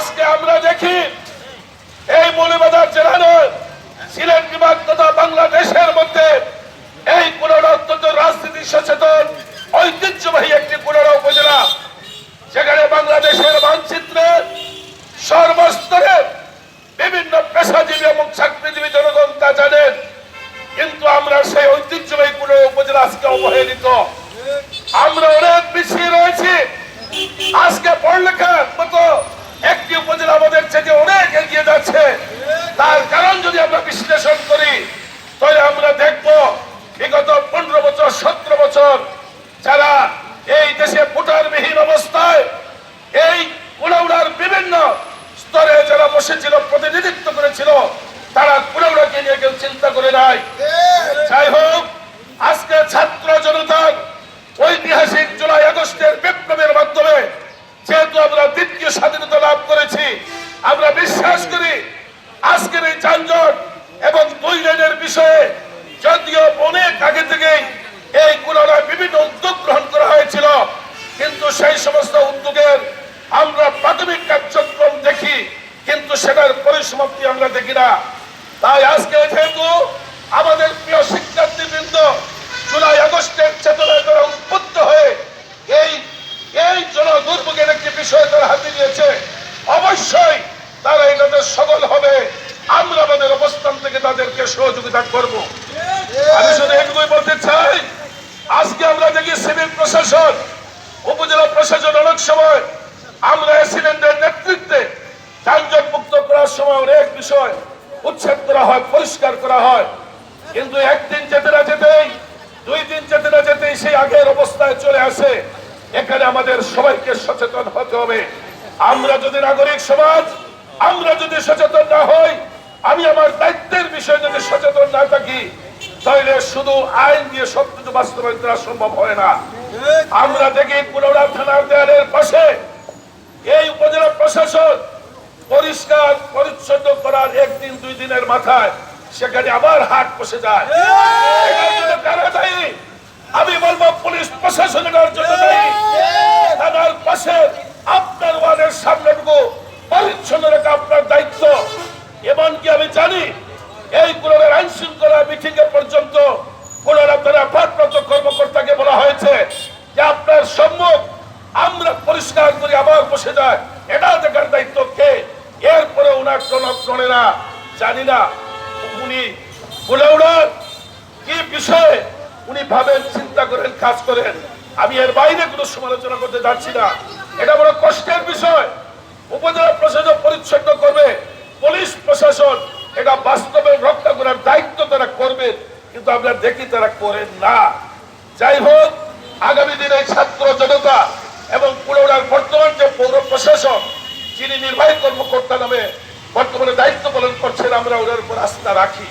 আজকে আমরা দেখি এই মৌলবাজার জেলার সিলেট বিভাগ তথা বাংলাদেশের মধ্যে এই কুড়ারা অত্যন্ত রাজনীতি সচেতন, ঐতিহ্যবাহী একটি কুড়ারা উপজেলা। যেখানে বাংলাদেশের মানচিত্রে সর্বস্তরে বিভিন্ন পেশাজীবী এবং চাকরিজীবী জনগণ তা জানেন। কিন্তু আমরা সেই ঐতিহ্যবাহী কুড়ারা উপজেলা আজকে অবহেলিত। আমরা অনেক পিছিয়ে রয়েছি। আজকে পড়লেখার মতো একটি উপজেলা আমাদের থেকে অনেক এগিয়ে যাচ্ছে। তার কারণ যদি আমরা বিশ্লেষণ করি, তাহলে আমরা দেখব বিগত পনেরো বছর, সতেরো বছর যারা এই দেশে ভোটারবিহীন অবস্থায়, এই কুড়াউড়ার বিভিন্ন স্তরে যারা বসেছিল, প্রতিনিধিত্ব করেছিল, তারা কুড়াউড়াকে নিয়ে কেউ চিন্তা করে নাই। যাই হোক, আজকে ছাত্র জনতার ঐতিহাসিক জুলাই আগস্টের বিপ্লবের মাধ্যমে যেহেতু আমরা দ্বিতীয় স্বাধীনতা লাভ করেছি। আমরা বিশ্বাস করি আজকের এই যানজট এবং দুই লেনের বিষয়ে যদিও অনেক আগে থেকেই এই কুলারায় বিভিন্ন উদ্যোগ গ্রহণ করা হয়েছিল, কিন্তু সেই সমস্ত উদ্যোগের আমরা প্রাথমিক কার্যক্রম দেখি, কিন্তু সেটার পরিসমাপ্তি আমরা দেখি না। তাই আজকে যেহেতু আমাদের প্রিয় শিক্ষার্থীবৃন্দ, জুলাই আগস্টের চেতনায় তারা উদ্বুদ্ধ হয়ে এই এই জন দুর্ভোগের একটি বিষয় তারা হাতে নিয়েছে অবশ্যই সফল হবে। আমরা আমাদের অবস্থান থেকে তাদেরকে সহযোগিতা করব। আমি শুধু এটুকুই বলতে চাই, আজকে আমরা দেখি সিভিল প্রশাসন, উপজেলা প্রশাসন অনেক সময় আমরা এসিডেন্টের নেতৃত্বে যানজট মুক্ত করার সময় অনেক বিষয় উচ্ছেদ করা হয়, পরিষ্কার করা হয়। কিন্তু একদিন যেতে না যেতেই, দুই দিন যেতে না যেতেই সেই আগের অবস্থায় চলে আসে। এখানে আমাদের সবাইকে সচেতন হতে হবে। আমরা যদি নাগরিক সমাজ আমরা যদি সচেতন না হই, আমি আমার দায়িত্বের বিষয়ে যদি সচেতন না থাকি, তাহলে শুধু আইন দিয়ে সবকিছু বাস্তবায়ন করা সম্ভব হয় না আমরা দেখি পুরোড়া থানার দেয়ালের পাশে এই উপজেলা প্রশাসন পরিষ্কার, পরিচ্ছন্ন করার একদিন, দুই দিনের মাথায় সেখানে আবার হাট বসে যায়? আমি বলব পুলিশ প্রশাসনের জন্য থানার পাশে সম্মুখ। আমরা পরিষ্কার করে, আবার বসে যায়। এটা দেখার দায়িত্ব কে? এরপরে ওনার টনক নড়ে না। জানি না উনি বলে ওনার কি বিষয়ে? উনি ভাবেন, চিন্তা করেন, কাজ করেন। আমি এর বাইরে কোনো সমালোচনা করতে যাচ্ছি না। এটা বড় কষ্টের বিষয়। উপজেলা প্রশাসন পরিচ্ছন্ন করবে। পুলিশ প্রশাসন এটা বাস্তবে রক্ষা করার দায়িত্ব তারা করবেন কিন্তু আমরা দেখি তারা করেন না। যাই হোক আগামী দিনে ছাত্র জনতা এবং পুরোড়ার বর্তমান যে পৌর প্রশাসন যিনি নির্বাহী কর্মকর্তা নামে বর্তমানে দায়িত্ব পালন করছেন, আমরা ওনার উপর আস্থা রাখি।